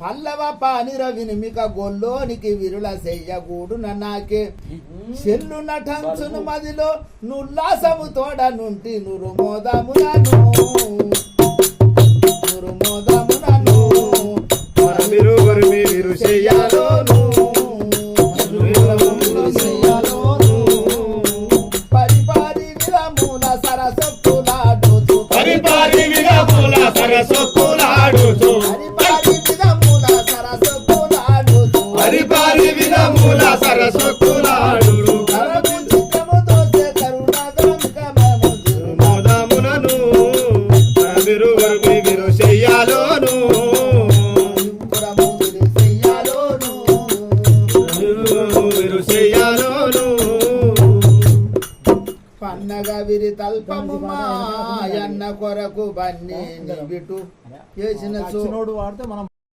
పల్లవ పానిర వినిమిక గొల్లోనికి విరుల చెయ్యగూడు నాకే చెల్లు నటంచును మదిలో నుల్లాసము తోడ నుండి నురుమోదమునను. నురుమోదమునను. మీరు గురిమి వీరు చెయ్యాలోను. పరిపారి విరమూల మీరు గురిమి వీరు చెయ్యాలోను. వీరు చెయ్యాలోను పన్నగ విరి తల్పము మాయన్న కొరకు బన్నీ నిబిటు చేసిన చో నచ్చినోడు వాడితే మనం